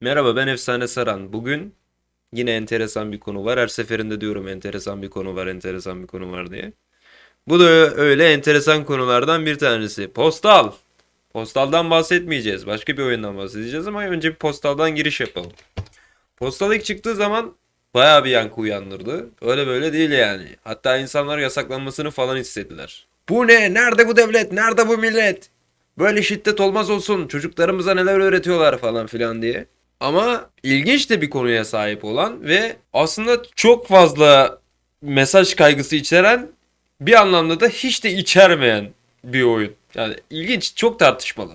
Merhaba ben Efsane Saran. Bugün yine enteresan bir konu var. Her seferinde diyorum enteresan bir konu var, enteresan bir konu var diye. Bu da öyle enteresan konulardan bir tanesi. Postal. Postaldan bahsetmeyeceğiz. Başka bir oyundan bahsedeceğiz ama önce bir postaldan giriş yapalım. Postal ilk çıktığı zaman bayağı bir yankı uyandırdı. Öyle böyle değil yani. Hatta insanlar yasaklanmasını falan istediler. Bu ne? Nerede bu devlet? Nerede bu millet? Böyle şiddet olmaz olsun. Çocuklarımıza neler öğretiyorlar falan filan diye. Ama ilginç de bir konuya sahip olan ve aslında çok fazla mesaj kaygısı içeren bir anlamda da hiç de içermeyen bir oyun. Yani ilginç, çok tartışmalı.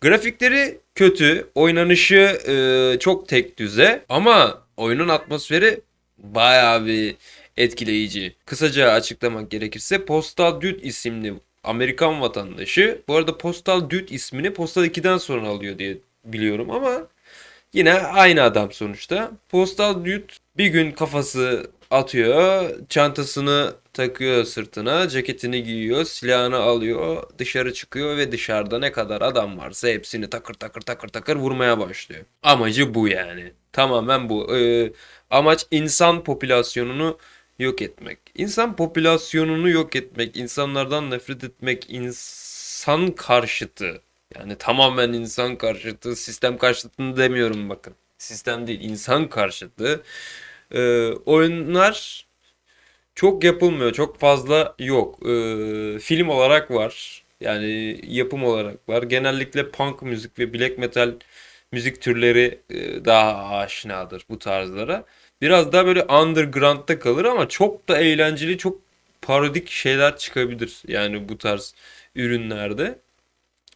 Grafikleri kötü, oynanışı e, çok tek düze ama oyunun atmosferi bayağı bir etkileyici. Kısaca açıklamak gerekirse Postal Dude isimli Amerikan vatandaşı, bu arada Postal Dude ismini Postal 2'den sonra alıyor diye biliyorum ama yine aynı adam sonuçta. Postal Dude bir gün kafası atıyor, çantasını takıyor sırtına, ceketini giyiyor, silahını alıyor, dışarı çıkıyor ve dışarıda ne kadar adam varsa hepsini takır takır takır takır vurmaya başlıyor. Amacı bu yani. Tamamen bu. Ee, amaç insan popülasyonunu yok etmek. İnsan popülasyonunu yok etmek, insanlardan nefret etmek, insan karşıtı. Yani tamamen insan karşıtı, sistem karşıtını demiyorum bakın. Sistem değil, insan karşıtı. Ee, oyunlar çok yapılmıyor, çok fazla yok. Ee, film olarak var. Yani yapım olarak var. Genellikle punk müzik ve black metal müzik türleri e, daha aşinadır bu tarzlara. Biraz daha böyle underground'da kalır ama çok da eğlenceli, çok parodik şeyler çıkabilir. Yani bu tarz ürünlerde.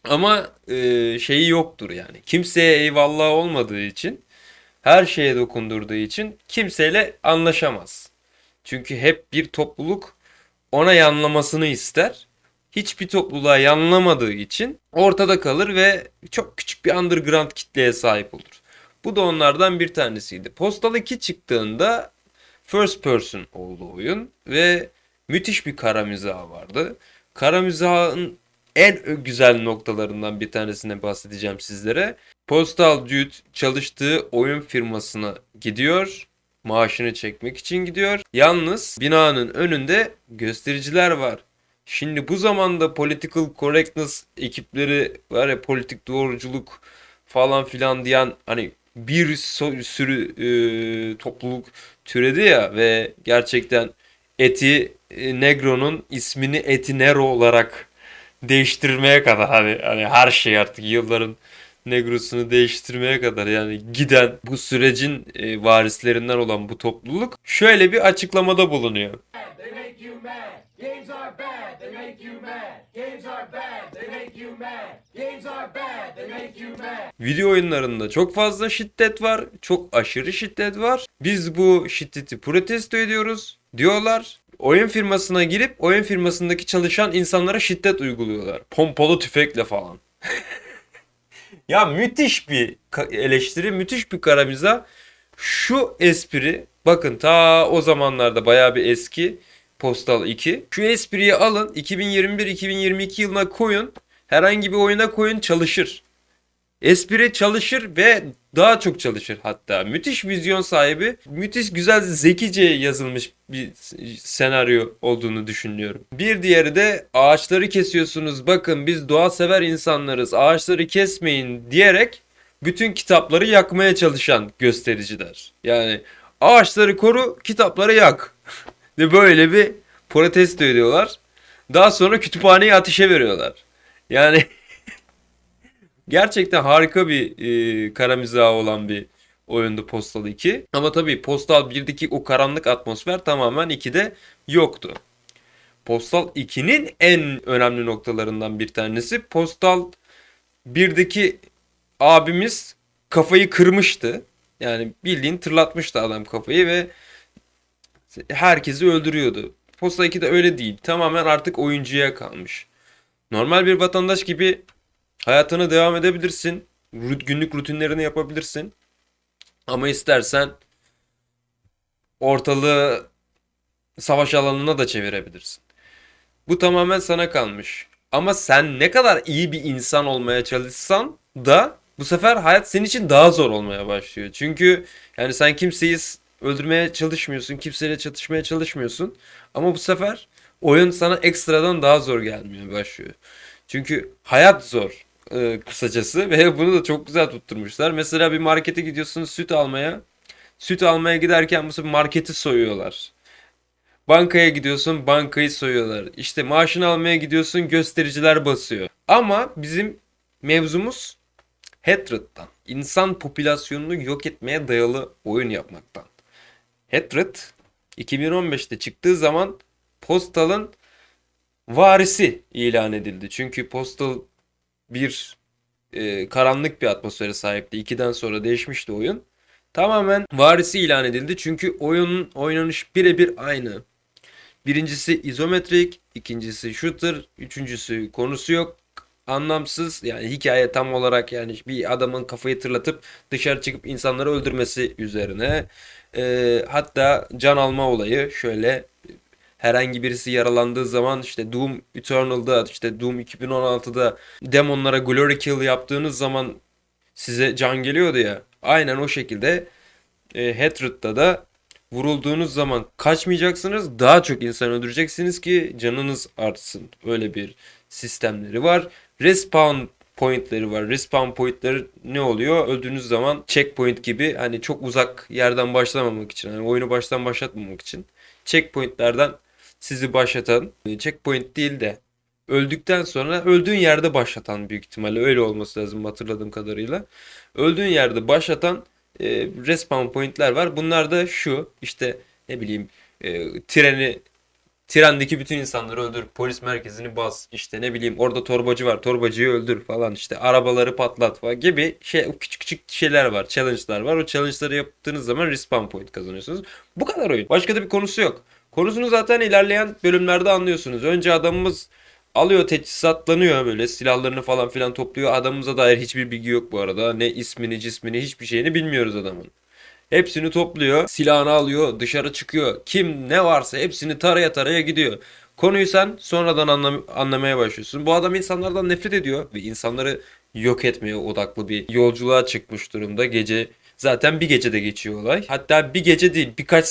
Ama e, şeyi yoktur yani. Kimseye eyvallah olmadığı için, her şeye dokundurduğu için kimseyle anlaşamaz. Çünkü hep bir topluluk ona yanlamasını ister. Hiçbir topluluğa yanlamadığı için ortada kalır ve çok küçük bir underground kitleye sahip olur. Bu da onlardan bir tanesiydi. Postal 2 çıktığında first person oldu oyun ve müthiş bir kara mizahı vardı. Kara mizahın en güzel noktalarından bir tanesine bahsedeceğim sizlere. Postal Dude çalıştığı oyun firmasına gidiyor. Maaşını çekmek için gidiyor. Yalnız binanın önünde göstericiler var. Şimdi bu zamanda political correctness ekipleri var ya politik doğruculuk falan filan diyen hani bir sürü e, topluluk türedi ya ve gerçekten Eti e, Negro'nun ismini Eti Nero olarak değiştirmeye kadar hani, hani her şey artık yılların Negro'sunu değiştirmeye kadar yani giden bu sürecin e, varislerinden olan bu topluluk şöyle bir açıklamada bulunuyor. They make you mad. Games are bad. They make you mad. Games are bad. They Video oyunlarında çok fazla şiddet var. Çok aşırı şiddet var. Biz bu şiddeti protesto ediyoruz diyorlar. Oyun firmasına girip oyun firmasındaki çalışan insanlara şiddet uyguluyorlar. Pompalı tüfekle falan. ya müthiş bir eleştiri, müthiş bir kara mizah. Şu espri bakın ta o zamanlarda bayağı bir eski Postal 2. Şu espriyi alın 2021-2022 yılına koyun. Herhangi bir oyuna koyun çalışır. Espri çalışır ve daha çok çalışır hatta. Müthiş vizyon sahibi, müthiş güzel, zekice yazılmış bir senaryo olduğunu düşünüyorum. Bir diğeri de ağaçları kesiyorsunuz. Bakın biz doğa sever insanlarız. Ağaçları kesmeyin diyerek bütün kitapları yakmaya çalışan göstericiler. Yani ağaçları koru, kitapları yak. Ve böyle bir protesto ediyorlar. Daha sonra kütüphaneyi ateşe veriyorlar. Yani Gerçekten harika bir e, kara mizahı olan bir oyundu Postal 2. Ama tabii Postal 1'deki o karanlık atmosfer tamamen 2'de yoktu. Postal 2'nin en önemli noktalarından bir tanesi Postal 1'deki abimiz kafayı kırmıştı. Yani bildiğin tırlatmıştı adam kafayı ve herkesi öldürüyordu. Postal 2'de öyle değil. Tamamen artık oyuncuya kalmış. Normal bir vatandaş gibi Hayatına devam edebilirsin. Günlük rutinlerini yapabilirsin. Ama istersen ortalığı savaş alanına da çevirebilirsin. Bu tamamen sana kalmış. Ama sen ne kadar iyi bir insan olmaya çalışsan da bu sefer hayat senin için daha zor olmaya başlıyor. Çünkü yani sen kimseyi öldürmeye çalışmıyorsun, kimseyle çatışmaya çalışmıyorsun. Ama bu sefer oyun sana ekstradan daha zor gelmeye başlıyor. Çünkü hayat zor e, kısacası ve bunu da çok güzel tutturmuşlar. Mesela bir markete gidiyorsun süt almaya. Süt almaya giderken bu marketi soyuyorlar. Bankaya gidiyorsun, bankayı soyuyorlar. İşte maaşını almaya gidiyorsun, göstericiler basıyor. Ama bizim mevzumuz Hatred'dan. İnsan popülasyonunu yok etmeye dayalı oyun yapmaktan. Hatred 2015'te çıktığı zaman Postal'ın varisi ilan edildi. Çünkü Postal bir e, karanlık bir atmosfere sahipti. 2'den sonra değişmişti oyun. Tamamen varisi ilan edildi. Çünkü oyunun oynanış birebir aynı. Birincisi izometrik, ikincisi shooter, üçüncüsü konusu yok. Anlamsız yani hikaye tam olarak yani bir adamın kafayı tırlatıp dışarı çıkıp insanları öldürmesi üzerine. Ee, hatta can alma olayı şöyle herhangi birisi yaralandığı zaman işte Doom Eternal'da işte Doom 2016'da demonlara glory kill yaptığınız zaman size can geliyordu ya. Aynen o şekilde e, Hatred'da da vurulduğunuz zaman kaçmayacaksınız. Daha çok insan öldüreceksiniz ki canınız artsın. Öyle bir sistemleri var. Respawn pointleri var. Respawn pointleri ne oluyor? Öldüğünüz zaman checkpoint gibi hani çok uzak yerden başlamamak için, hani oyunu baştan başlatmamak için checkpointlerden sizi başlatan, e, checkpoint değil de öldükten sonra öldüğün yerde başlatan büyük ihtimalle öyle olması lazım hatırladığım kadarıyla. Öldüğün yerde başlatan e, respawn pointler var. Bunlar da şu işte ne bileyim e, treni trendeki bütün insanları öldür, polis merkezini bas, işte ne bileyim orada torbacı var, torbacıyı öldür falan işte arabaları patlat falan gibi şey küçük küçük şeyler var, challenge'lar var. O challenge'ları yaptığınız zaman respawn point kazanıyorsunuz. Bu kadar oyun. Başka da bir konusu yok. Konusunu zaten ilerleyen bölümlerde anlıyorsunuz. Önce adamımız alıyor teçhizatlanıyor böyle silahlarını falan filan topluyor. Adamımıza dair hiçbir bilgi yok bu arada. Ne ismini, cismini, hiçbir şeyini bilmiyoruz adamın. Hepsini topluyor, silahını alıyor, dışarı çıkıyor. Kim ne varsa hepsini taraya taraya gidiyor. Konuyu sen sonradan anlam- anlamaya başlıyorsun. Bu adam insanlardan nefret ediyor ve insanları yok etmeye odaklı bir yolculuğa çıkmış durumda. Gece zaten bir gecede geçiyor olay. Hatta bir gece değil birkaç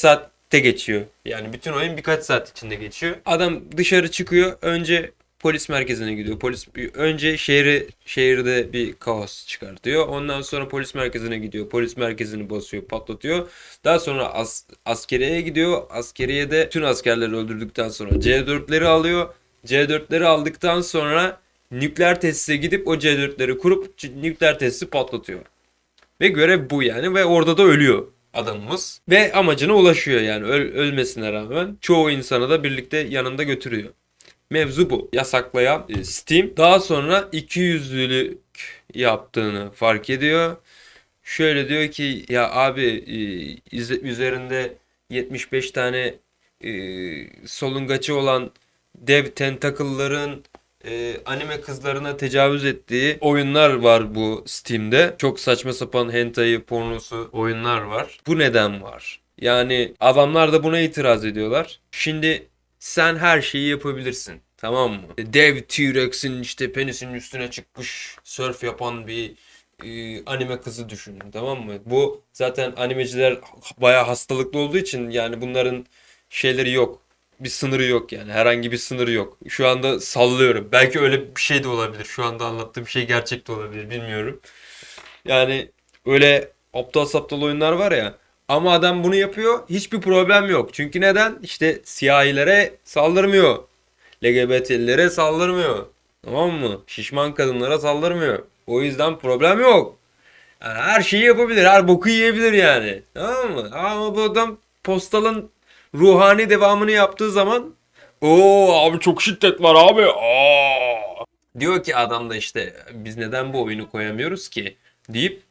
saatte geçiyor. Yani bütün oyun birkaç saat içinde geçiyor. Adam dışarı çıkıyor. Önce polis merkezine gidiyor. Polis önce şehri şehirde bir kaos çıkartıyor. Ondan sonra polis merkezine gidiyor. Polis merkezini basıyor, patlatıyor. Daha sonra as askeriyeye gidiyor. Askeriyede tüm askerleri öldürdükten sonra C4'leri alıyor. C4'leri aldıktan sonra nükleer tesise gidip o C4'leri kurup nükleer tesisi patlatıyor. Ve görev bu yani ve orada da ölüyor adamımız. Ve amacına ulaşıyor yani Öl- ölmesine rağmen çoğu insanı da birlikte yanında götürüyor. Mevzu bu. Yasaklayan e, Steam daha sonra 200'lülük yaptığını fark ediyor. Şöyle diyor ki ya abi e, üzerinde 75 tane e, solungaçı olan dev tentacle'ların e, anime kızlarına tecavüz ettiği oyunlar var bu Steam'de. Çok saçma sapan hentai pornosu oyunlar var. Bu neden var? Yani adamlar da buna itiraz ediyorlar. Şimdi sen her şeyi yapabilirsin. Tamam mı? Dev T-Rex'in işte penisinin üstüne çıkmış surf yapan bir e, anime kızı düşünün. Tamam mı? Bu zaten animeciler bayağı hastalıklı olduğu için yani bunların şeyleri yok. Bir sınırı yok yani. Herhangi bir sınırı yok. Şu anda sallıyorum. Belki öyle bir şey de olabilir. Şu anda anlattığım şey gerçek de olabilir. Bilmiyorum. Yani öyle aptal saptal oyunlar var ya. Ama adam bunu yapıyor. Hiçbir problem yok. Çünkü neden? İşte siyahilere saldırmıyor. LGBT'lilere saldırmıyor. Tamam mı? Şişman kadınlara saldırmıyor. O yüzden problem yok. Yani her şeyi yapabilir. Her boku yiyebilir yani. Tamam mı? Ama bu adam postalın ruhani devamını yaptığı zaman Oo abi çok şiddet var abi. Aa. Diyor ki adam da işte biz neden bu oyunu koyamıyoruz ki deyip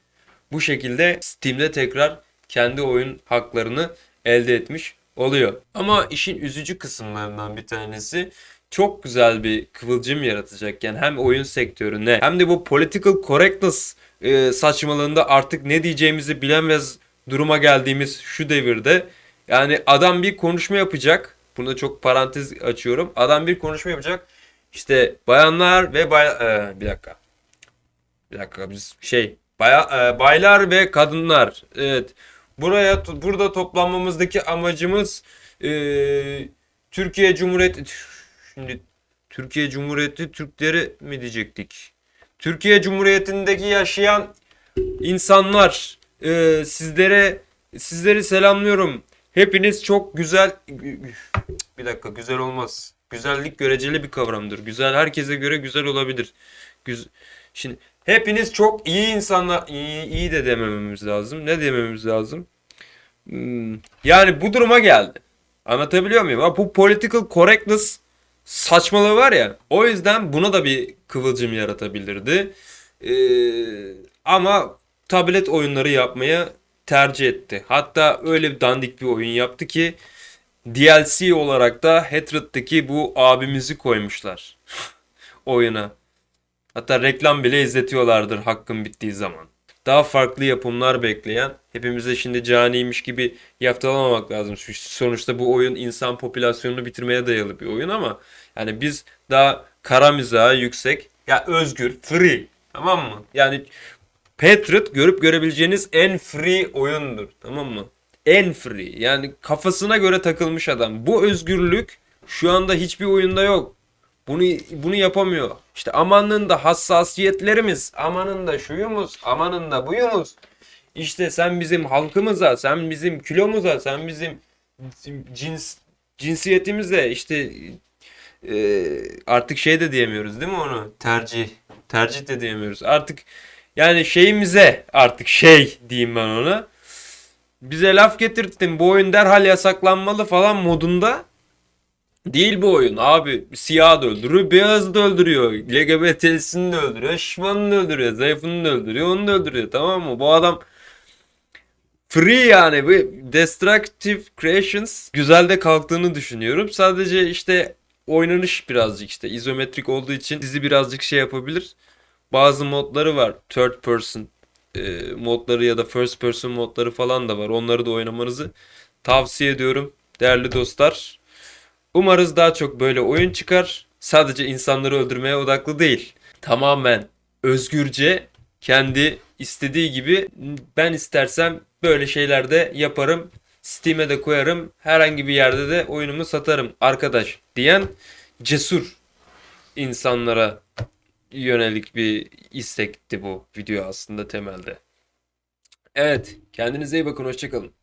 bu şekilde Steam'de tekrar kendi oyun haklarını elde etmiş oluyor. Ama işin üzücü kısımlarından bir tanesi çok güzel bir kıvılcım yaratacakken hem oyun sektörüne hem de bu political correctness e, saçmalığında artık ne diyeceğimizi bilemez duruma geldiğimiz şu devirde yani adam bir konuşma yapacak. Bunu çok parantez açıyorum. Adam bir konuşma yapacak. İşte bayanlar ve bay... e, bir dakika. Bir dakika biz şey baya, e, baylar ve kadınlar. Evet. Buraya burada toplanmamızdaki amacımız e, Türkiye Cumhuriyeti şimdi Türkiye Cumhuriyeti Türkleri mi diyecektik? Türkiye Cumhuriyeti'ndeki yaşayan insanlar e, sizlere sizleri selamlıyorum. Hepiniz çok güzel bir dakika güzel olmaz. Güzellik göreceli bir kavramdır. Güzel herkese göre güzel olabilir. Güz Şimdi hepiniz çok iyi insanlar iyi, iyi de demememiz lazım. Ne dememiz lazım? Hmm, Yani bu duruma geldi. Anlatabiliyor muyum? Bu political correctness saçmalığı var ya. O yüzden buna da bir kıvılcım yaratabilirdi. Ee, ama tablet oyunları yapmaya tercih etti. Hatta öyle bir dandik bir oyun yaptı ki DLC olarak da Hatred'deki bu abimizi koymuşlar oyuna. Hatta reklam bile izletiyorlardır hakkın bittiği zaman. Daha farklı yapımlar bekleyen, hepimize şimdi caniymiş gibi yaftalamamak lazım. Sonuçta bu oyun insan popülasyonunu bitirmeye dayalı bir oyun ama yani biz daha kara mizahı yüksek, ya özgür, free, tamam mı? Yani Patriot görüp görebileceğiniz en free oyundur, tamam mı? En free. Yani kafasına göre takılmış adam. Bu özgürlük şu anda hiçbir oyunda yok. Bunu bunu yapamıyor. İşte amanın da hassasiyetlerimiz, amanın da şuyumuz, amanın da buyumuz. İşte sen bizim halkımıza, sen bizim kilomuza, sen bizim cins cinsiyetimize işte e, artık şey de diyemiyoruz değil mi onu? Tercih. Tercih de diyemiyoruz. Artık yani şeyimize artık şey diyeyim ben ona. Bize laf getirttin bu oyun derhal yasaklanmalı falan modunda Değil bu oyun abi. Siyah da öldürüyor, beyaz da öldürüyor. LGBT'sini de öldürüyor, şişmanını da öldürüyor, zayıfını da öldürüyor, onu da öldürüyor tamam mı? Bu adam free yani. Bu Destructive Creations güzel de kalktığını düşünüyorum. Sadece işte oynanış birazcık işte izometrik olduğu için sizi birazcık şey yapabilir. Bazı modları var. Third person e, modları ya da first person modları falan da var. Onları da oynamanızı tavsiye ediyorum değerli dostlar. Umarız daha çok böyle oyun çıkar. Sadece insanları öldürmeye odaklı değil. Tamamen özgürce kendi istediği gibi ben istersem böyle şeyler de yaparım. Steam'e de koyarım. Herhangi bir yerde de oyunumu satarım arkadaş diyen cesur insanlara yönelik bir istekti bu video aslında temelde. Evet, kendinize iyi bakın, hoşçakalın.